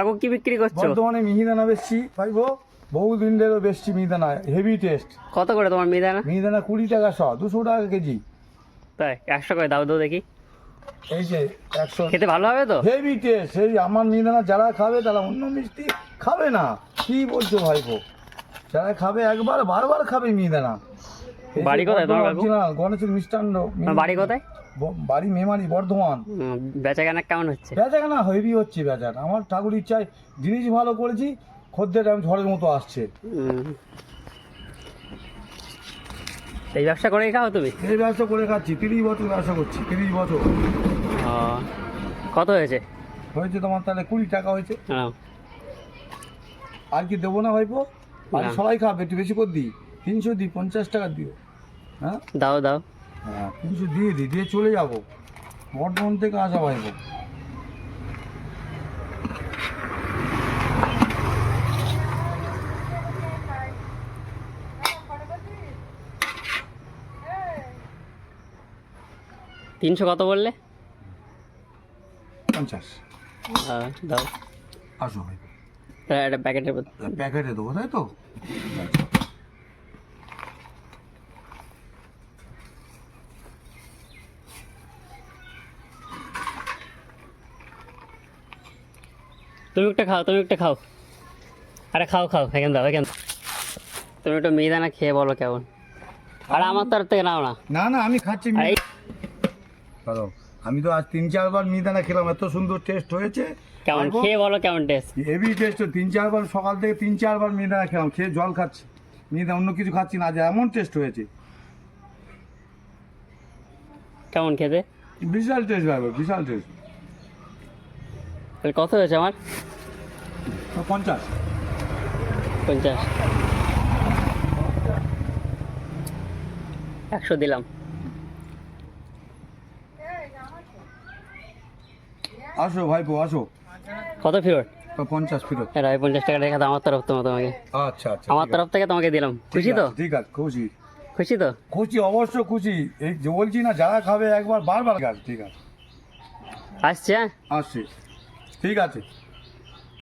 কাকু কি বিক্রি করছ? বর্ধমানে মিহিদানা বেশছি ভাইবো বহুদিন ধরে বেশছি মিহিদানা হেভি টেস্ট কত করে তোমার মিদানা মিহিদানা কুড়ি টাকা শ দুশো টাকা কেজি। তাই একশো করে দাও তো দেখি। এই যে একশো। খেতে ভালো হবে তো? হেভি টেস্ট সেই আমার মিহিদানা যারা খাবে তারা অন্য মিষ্টি খাবে না। কি বলছো ভাইপো? যারা খাবে একবার বারবার খাবে মিহিদানা। এই বাড়ি কোথায় তোমার কাকু? গণেশের মিষ্টান্ন বাড়ি কোথায়? বাড়ি মেমারি বর্ধমান। উম, বেচা কেনা কেমন হচ্ছে? বেচাকেনা হেভি হচ্ছে বেচাকেনা আমার ঠাকুর ইচ্ছায় জিনিস ভালো করেছি খদ্দের আমি ঝড়ের মতো আসছে। এই ব্যবসা করেই খাও তুমি? এই ব্যবসা করে খাচ্ছি তিরিশ বছর ব্যবসা করছি তিরিশ বছর। কত হয়েছে? হয়েছে তোমার তাহলে কুড়ি টাকা হয়েছে। আর কি দেবো না ভাইপো? আর সবাই খাবে একটু বেশি করে দিই। তিনশো দিই পঞ্চাশ টাকা দিও। হ্যাঁ? দাও দাও। হ্যাঁ তিনশো দিয়ে দিই দিয়ে চলে যাব। বর্ধমান থেকে আসা ভাইপো তিনশো কত বললে? পঞ্চাশ। আহ, দাও। আসো ভাইপো তাহলে একটা প্যাকেটের প্যাকেটে দেবো তাই তো? তুমি একটা খাও তুমি একটা খাও। আরে খাও খাও এখানে দাও এখানে। তুমি একটু মিহিদানা খেয়ে বলো কেমন। আর আমার তরফ থেকে নাও না। না না আমি খাচ্ছি আমি তো আজ তিন চারবার মিহিদানা খেলাম এত সুন্দর টেস্ট হয়েছে। কেমন খেয়ে বলো কেমন টেস্ট হেভি টেস্ট তিন চারবার সকাল থেকে তিন চারবার মিহিদানা খেলাম খেয়ে জল খাচ্ছি। মিহিদানা অন্য কিছু খাচ্ছি না আজ এমন টেস্ট হয়েছে। কেমন খেতে? বিশাল টেস্ট ভাই বিশাল টেস্ট তাহলে কত হয়েছে আমার? পঞ্চাশ। পঞ্চাশ। একশো দিলাম। আসো ভাইপো আসো। কত ফেরত পঞ্চাশ ফেরত এটা ওই পঞ্চাশ টাকা রেখে আমার তরফ তোমার তোমাকে। আচ্ছা আচ্ছা আমার তরফ থেকে তোমাকে দিলাম। খুশি তো? ঠিক আছে খুশি। খুশি তো? খুশি অবশ্য খুশি। এই যে বলছি না যারা খাবে একবার বারবার ঠিক আছে। আসছে হ্যাঁ? আসছি। ঠিক আছে।